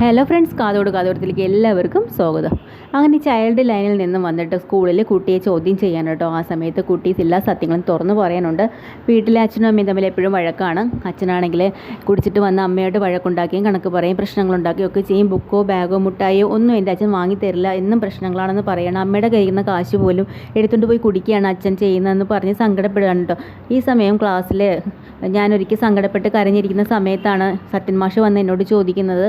Hello friends കാതോട് കാതോടത്തിലേക്ക് എല്ലാവർക്കും സ്വാഗതം. അങ്ങനെ ചൈൽഡ് ലൈനിൽ നിന്നും വന്നിട്ട് സ്കൂളിൽ കുട്ടിയെ ചോദ്യം ചെയ്യാൻ കേട്ടോ. ആ സമയത്ത് കുട്ടി എല്ലാ സത്യങ്ങളും തുറന്നു പറയാനുണ്ട്. വീട്ടിലെ അച്ഛനും അമ്മയും തമ്മിൽ എപ്പോഴും വഴക്കാണ്. അച്ഛനാണെങ്കിൽ കുടിച്ചിട്ട് വന്ന അമ്മയോട് വഴക്കുണ്ടാക്കിയും കണക്ക് പറയും പ്രശ്നങ്ങളുണ്ടാക്കുകയും ഒക്കെ ചെയ്യും. ബുക്കോ ബാഗോ മുട്ടായോ ഒന്നും എന്റെ അച്ഛൻ വാങ്ങി തരില്ല. എന്നും പ്രശ്നങ്ങളാണെന്ന് പറയണം. അമ്മയുടെ കയ്യിൽ നിന്ന് കാശ് പോലും എടുത്തുകൊണ്ട് പോയി കുടിക്കുകയാണ് അച്ഛൻ ചെയ്യുന്നതെന്ന് പറഞ്ഞ് സങ്കടപ്പെടുകയാണ് കേട്ടോ. ഈ സമയം ക്ലാസ്സിൽ ഞാനൊരിക്കൽ സങ്കടപ്പെട്ട് കരഞ്ഞിരിക്കുന്ന സമയത്താണ് സത്യൻ മാഷ് വന്ന് എന്നോട് ചോദിക്കുന്നത്.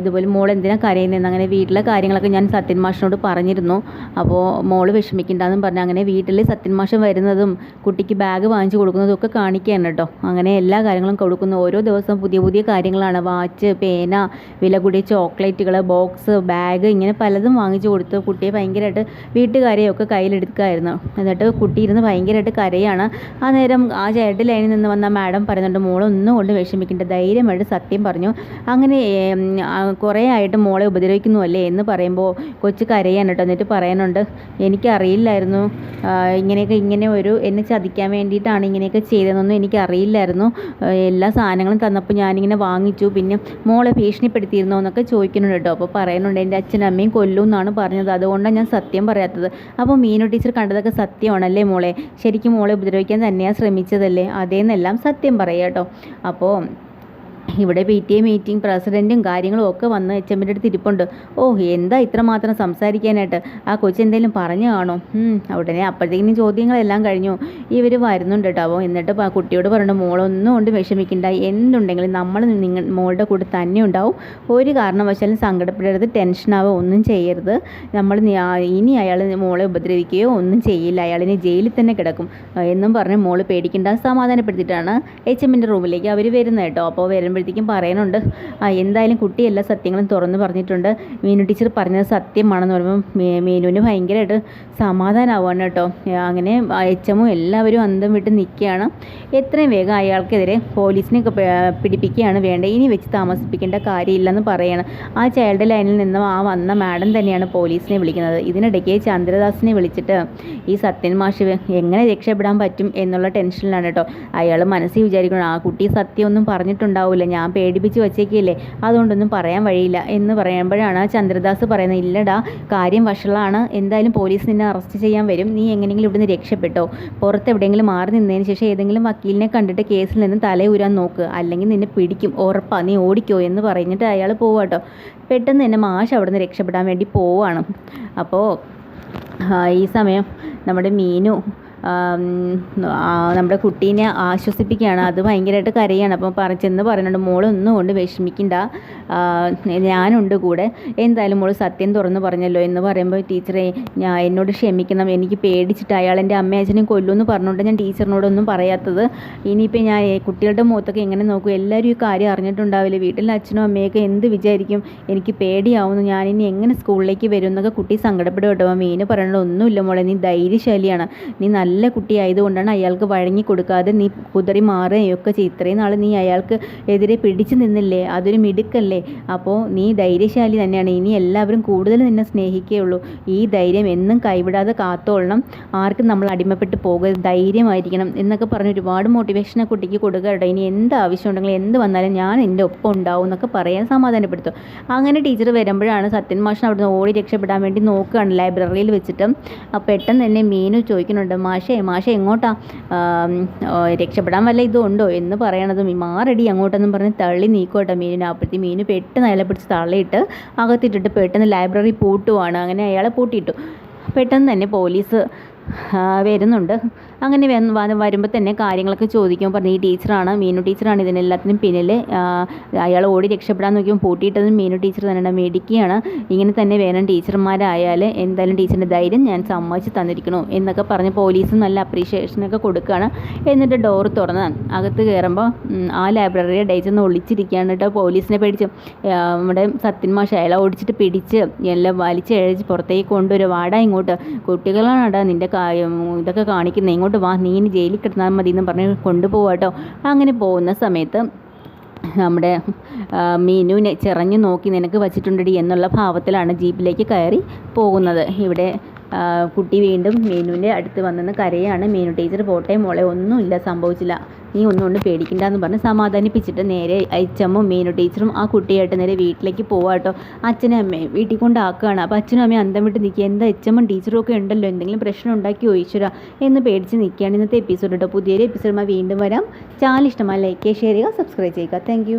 ഇതുപോലെ മോൾ എന്തിനാണ് കരയുന്നതെന്ന് അങ്ങനെ വീട്ടിലെ കാര്യങ്ങളൊക്കെ ഞാൻ സത്യൻ മാഷിനോട് പറഞ്ഞിരുന്നു. അപ്പോൾ മോൾ വിഷമിക്കണ്ടെന്നും പറഞ്ഞു അങ്ങനെ വീട്ടിൽ സത്യൻ മാഷൻ വരുന്നതും കുട്ടിക്ക് ബാഗ് വാങ്ങിച്ചു കൊടുക്കുന്നതും ഒക്കെ കാണിക്കുകയാണ് കേട്ടോ. അങ്ങനെ എല്ലാ കാര്യങ്ങളും കൊടുക്കുന്നു. ഓരോ ദിവസവും പുതിയ പുതിയ കാര്യങ്ങളാണ്. വാച്ച് പേന വില കൂടിയ ചോക്ലേറ്റുകൾ ബോക്സ് ബാഗ് ഇങ്ങനെ പലതും വാങ്ങിച്ചു കൊടുത്ത് കുട്ടിയെ ഭയങ്കരമായിട്ട് വീട്ടുകാരെയൊക്കെ കയ്യിലെടുക്കായിരുന്നു. എന്നിട്ട് കുട്ടി ഇരുന്ന് ഭയങ്കരമായിട്ട് കരയാണ്. ആ നേരം ആ ചേട്ടൻ ലൈനിൽ നിന്ന് വന്ന മാഡം പറയുന്നുണ്ട് മോളൊന്നും കൊണ്ട് വിഷമിക്കേണ്ട. ധൈര്യമായിട്ട് സത്യം പറഞ്ഞു. അങ്ങനെ കുറേ ആയിട്ട് മോളെ ഉപദ്രവിക്കുന്നു അല്ലേ എന്ന് പറയുമ്പോൾ കൊച്ചു കരയാണ് കേട്ടോ. എന്നിട്ട് പറയാനുണ്ട് എനിക്കറിയില്ലായിരുന്നു. ഇങ്ങനെയൊക്കെ ഇങ്ങനെ ഒരു എന്നെ ചതിക്കാൻ വേണ്ടിയിട്ടാണ് ഇങ്ങനെയൊക്കെ ചെയ്തതെന്നൊന്നും എനിക്കറിയില്ലായിരുന്നു. എല്ലാ സാധനങ്ങളും തന്നപ്പോൾ ഞാനിങ്ങനെ വാങ്ങിച്ചു. പിന്നെ മോളെ ഭീഷണിപ്പെടുത്തിയിരുന്നോ എന്നൊക്കെ ചോദിക്കുന്നുണ്ട് കേട്ടോ. അപ്പോൾ പറയുന്നുണ്ട് എന്റെ അച്ഛനും അമ്മയും കൊല്ലും എന്നാണ് പറഞ്ഞത്. അതുകൊണ്ടാണ് ഞാൻ സത്യം പറയാത്തത്. അപ്പോൾ മീനു ടീച്ചർ കണ്ടതൊക്കെ സത്യമാണല്ലേ മോളെ? ശരിക്കും മോളെ ഉപദ്രവിക്കാൻ തന്നെയാണ് ശ്രമിച്ചതല്ലേ? അതേന്നെല്ലാം സത്യം പറയാം കേട്ടോ. അപ്പോൾ ഇവിടെ പി ടി എ മീറ്റിംഗ് പ്രസിഡന്റും കാര്യങ്ങളും ഒക്കെ വന്ന് എച്ച് അടുത്ത് ഇരിപ്പുണ്ട്. ഓ എന്താ ഇത്രമാത്രം സംസാരിക്കാനായിട്ട്? ആ കൊച്ചെന്തേലും പറഞ്ഞു കാണോ. ഉടനെ അപ്പോഴത്തേക്കിനും ചോദ്യങ്ങളെല്ലാം കഴിഞ്ഞു. ഇവർ വരുന്നുണ്ട് കേട്ടോ എന്നിട്ട് കുട്ടിയോട് പറഞ്ഞു മോളൊന്നും കൊണ്ട് വിഷമിക്കണ്ട. എന്തുണ്ടെങ്കിലും നമ്മൾ നിങ്ങൾ മോളുടെ കൂടെ തന്നെ ഉണ്ടാവും. ഒരു കാരണവശാലും സങ്കടപ്പെടരുത് ടെൻഷനാവുക ഒന്നും ചെയ്യരുത്. നമ്മൾ ഇനി അയാൾ മോളെ ഉപദ്രവിക്കുകയോ ഒന്നും ചെയ്യില്ല. അയാളിനെ ജയിലിൽ തന്നെ കിടക്കും. എന്നും പറഞ്ഞ് മോൾ പേടിക്കേണ്ട സമാധാനപ്പെടുത്തിയിട്ടാണ് എച്ച് എമ്മിന്റെ റൂമിലേക്ക് അവർ വരുന്നത് കേട്ടോ അപ്പോൾ വരുമ്പോഴത്തേക്കും പറയുന്നുണ്ട് എന്തായാലും കുട്ടി എല്ലാ സത്യങ്ങളും തുറന്ന് പറഞ്ഞിട്ടുണ്ട്. മീനു ടീച്ചർ പറഞ്ഞത് സത്യമാണെന്ന് പറയുമ്പോൾ മീനുവിന് ഭയങ്കരമായിട്ട് സമാധാനമാവാണ് കേട്ടോ അങ്ങനെ എച്ച് എമ്മും എല്ലാവരും അന്തം വിട്ട് നിൽക്കുകയാണ്. എത്രയും വേഗം അയാൾക്കെതിരെ പോലീസിനെയൊക്കെ പിടിപ്പിക്കുകയാണ് വേണ്ടത്. ഇനി വെച്ച് താമസിപ്പിക്കേണ്ട കാര്യമില്ലെന്ന് പറയുകയാണ് ആ ചൈൽഡ് ലൈനിൽ നിന്നും ആ വന്ന മാഡം തന്നെയാണ് പോലീസിനെ വിളിക്കുന്നത്. ഇതിനിടയ്ക്ക് ചന്ദ്രദാസിനെ വിളിച്ചിട്ട് ഈ സത്യൻ മാഷ് എങ്ങനെ രക്ഷപ്പെടാൻ പറ്റും എന്നുള്ള ടെൻഷനിലാണ് കേട്ടോ. അയാൾ മനസ്സിൽ വിചാരിക്കണം ആ കുട്ടി സത്യമൊന്നും പറഞ്ഞിട്ടുണ്ടാവില്ല ഞാൻ പേടിപ്പിച്ച് വച്ചേക്കില്ലേ. അതുകൊണ്ടൊന്നും പറയാൻ വഴിയില്ല. എന്ന് പറയുമ്പോഴാണ് ചന്ദ്രദാസ് പറയുന്നത് ഇല്ലടാ കാര്യം വഷളാണ്. എന്തായാലും പോലീസ് നിന്നെ അറസ്റ്റ് ചെയ്യാൻ വരും. നീ എങ്ങനെയെങ്കിലും ഇവിടുന്ന് രക്ഷപ്പെട്ടോ. പുറത്ത് എവിടെയെങ്കിലും മാറി നിന്നതിന് ശേഷം ഏതെങ്കിലും വക്കീലിനെ കണ്ടിട്ട് കേസിൽ നിന്ന് തലയൂരാൻ നോക്കുക അല്ലെങ്കിൽ നിന്നെ പിടിക്കും. ഉറപ്പാ. നീ ഓടിക്കോ എന്ന് പറഞ്ഞിട്ട് അയാൾ പോവാട്ടോ പെട്ടെന്ന് തന്നെ മാഷ് അവിടെ നിന്ന് രക്ഷപ്പെടാൻ വേണ്ടി പോവാണ് അപ്പോൾ ഈ സമയം നമ്മുടെ മീനു നമ്മുടെ കുട്ടീനെ ആശ്വസിപ്പിക്കുകയാണ്. അത് ഭയങ്കരമായിട്ട് കരയാണ്. അപ്പോൾ പറ ചെന്ന് പറയുന്നുണ്ട് മോളൊന്നും കൊണ്ട് വിഷമിക്കണ്ട. ഞാനുണ്ട് കൂടെ. എന്തായാലും മോൾ സത്യം തുറന്ന് പറഞ്ഞല്ലോ. എന്ന് പറയുമ്പോൾ ടീച്ചറെ ഞാൻ എന്നോട് ക്ഷമിക്കണം. എനിക്ക് പേടിച്ചിട്ട് അയാൾ എന്റെ അമ്മയും അച്ഛനും കൊല്ലുമെന്ന് പറഞ്ഞുകൊണ്ട് ഞാൻ ടീച്ചറിനോടൊന്നും പറയാത്തത്. ഇനിയിപ്പോൾ ഞാൻ കുട്ടികളുടെ മുഖത്തൊക്കെ എങ്ങനെ നോക്കും? എല്ലാവരും ഈ കാര്യം അറിഞ്ഞിട്ടുണ്ടാവില്ല? വീട്ടിലെ അച്ഛനും അമ്മയൊക്കെ എന്ത് വിചാരിക്കും? എനിക്ക് പേടിയാവുന്നു. ഞാനിനി എങ്ങനെ സ്കൂളിലേക്ക് വരും? എന്നൊക്കെ കുട്ടി സങ്കടപ്പെടും കേട്ടോ. മീന് പറയണത് ഒന്നുമില്ല മോളെ. നീ ധൈര്യശാലിയാണ്. നീ നല്ല കുട്ടി ആയതുകൊണ്ടാണ് അയാൾക്ക് വഴങ്ങി കൊടുക്കാതെ നീ കുതറി മാറുകയൊക്കെ ചെയ്യും ഇത്രയും നാൾ നീ അയാൾക്ക് എതിരെ പിടിച്ചു നിന്നില്ലേ? അതൊരു മിടുക്കല്ലേ? അപ്പോൾ നീ ധൈര്യശാലി തന്നെയാണ്. ഇനി എല്ലാവരും കൂടുതൽ നിന്നെ സ്നേഹിക്കുകയുള്ളൂ ഈ ധൈര്യം എന്നും കൈവിടാതെ കാത്തോളണം. ആർക്കും നമ്മൾ അടിമപ്പെട്ട് പോകരുത്. ധൈര്യമായിരിക്കണം എന്നൊക്കെ പറഞ്ഞ് ഒരുപാട് മോട്ടിവേഷൻ കുട്ടിക്ക് കൊടുക്കുക കേട്ടോ. ഇനി എന്ത് ആവശ്യമുണ്ടെങ്കിലും എന്ത് വന്നാലും ഞാൻ എന്റെ ഒപ്പം ഉണ്ടാവും എന്നൊക്കെ പറയാൻ സമാധാനപ്പെടുത്തും. അങ്ങനെ ടീച്ചർ വരുമ്പോഴാണ് സത്യൻ മാഷൻ അവിടുന്ന് ഓടി രക്ഷപ്പെടാൻ വേണ്ടി നോക്കുകയാണ് ലൈബ്രറിയിൽ വെച്ചിട്ട്. പെട്ടെന്ന് തന്നെ മീനു ചോദിക്കുന്നുണ്ട് മാഷേ മാഷേ എങ്ങോട്ടാ? ആം, രക്ഷപ്പെടാൻ വല്ല ഇതുണ്ടോ? എന്ന് പറയണത് മാറടി അങ്ങോട്ടെന്നും പറഞ്ഞ് തള്ളി നീക്കോട്ടെ മീനിനെ. അപ്പോഴത്തെ മീന് പെട്ടെന്ന് അയാളെ പിടിച്ച് തള്ളിയിട്ട് അകത്തിട്ടിട്ട് പെട്ടെന്ന് ലൈബ്രറി പൂട്ടുവാണ്. അങ്ങനെ അയാളെ പൂട്ടിയിട്ടു. പെട്ടെന്ന് തന്നെ പോലീസ് വരുന്നുണ്ട്. അങ്ങനെ വന്ന് വരുമ്പോൾ തന്നെ കാര്യങ്ങളൊക്കെ ചോദിക്കുമ്പോൾ പറഞ്ഞു ഈ ടീച്ചറാണ് മീനു ടീച്ചറാണ് ഇതിനെല്ലാത്തിനും പിന്നിൽ അയാൾ ഓടി രക്ഷപ്പെടാൻ നോക്കിയപ്പോൾ പൂട്ടിയിട്ടതും മീനു ടീച്ചർ തന്നെയാണ് മേടിക്കുകയാണ്. ഇങ്ങനെ തന്നെ വേണം ടീച്ചർമാരായാൽ എന്തായാലും ടീച്ചറിന്റെ ധൈര്യം ഞാൻ സമ്മതിച്ച് തന്നിരിക്കണു എന്നൊക്കെ പറഞ്ഞ് പോലീസും നല്ല അപ്രീഷിയേഷനൊക്കെ കൊടുക്കുകയാണ്. എന്നിട്ട് ഡോർ തുറന്ന് അകത്ത് കയറുമ്പോൾ ആ ലൈബ്രറിയെ ഡേച്ചൊന്ന് ഒളിച്ചിരിക്കുകയാണ് കേട്ടോ പോലീസിനെ പേടിച്ച്. നമ്മുടെ സത്യൻ മാഷ് അയാളെ ഓടിച്ചിട്ട് പിടിച്ച് എല്ലാം വലിച്ചഴച്ച് പുറത്തേക്ക് കൊണ്ടുവരും വാടാ ഇങ്ങോട്ട് കുട്ടികളാണ് നിന്റെ ഇതൊക്കെ കാണിക്കുന്നത് ഇങ്ങോട്ട് വാ നീ ജയിലിൽ കിടന്നാൽ മതി എന്ന് പറഞ്ഞ് കൊണ്ടുപോവാട്ടോ അങ്ങനെ പോകുന്ന സമയത്ത് നമ്മുടെ മീനുവിനെ ചിറഞ്ഞു നോക്കി നിനക്ക് വച്ചിട്ടുണ്ടടി എന്നുള്ള ഭാവത്തിലാണ് ജീപ്പിലേക്ക് കയറി പോകുന്നത്. ഇവിടെ കുട്ടി വീണ്ടും മീനുവിന്റെ അടുത്ത് വന്നെന്ന് കരയാണ്. മീനു ടീച്ചർ പോട്ടെ മോളെ ഒന്നുമില്ല സംഭവിച്ചില്ല. നീ ഒന്നും കൊണ്ട് പേടിക്കണ്ട എന്ന് പറഞ്ഞ് സമാധാനിപ്പിച്ചിട്ട് നേരെ അച്ഛമ്മും മീനു ടീച്ചറും ആ കുട്ടിയായിട്ട് നേരെ വീട്ടിലേക്ക് പോവാട്ടോ അച്ഛനും അമ്മയും വീട്ടിൽ കൊണ്ടാക്കുകയാണ്. അപ്പോൾ അച്ഛനും അമ്മയും അന്തം വിട്ട് നിൽക്കുക. എന്താ അച്ഛമ്മ ടീച്ചറും ഒക്കെ ഉണ്ടല്ലോ. എന്തെങ്കിലും പ്രശ്നം ഉണ്ടാക്കി ഒഴിച്ചുരാ എന്ന് പേടിച്ച് നിൽക്കുകയാണ് ഇന്നത്തെ എപ്പിസോഡ് കേട്ടോ പുതിയൊരു എപ്പിസോഡുമായി വീണ്ടും വരാം. ചാനൽ ഇഷ്ടമായി ലൈക്ക് ചെയ്യുക ഷെയർ ചെയ്യുക. സബ്സ്ക്രൈബ് ചെയ്യുക. താങ്ക്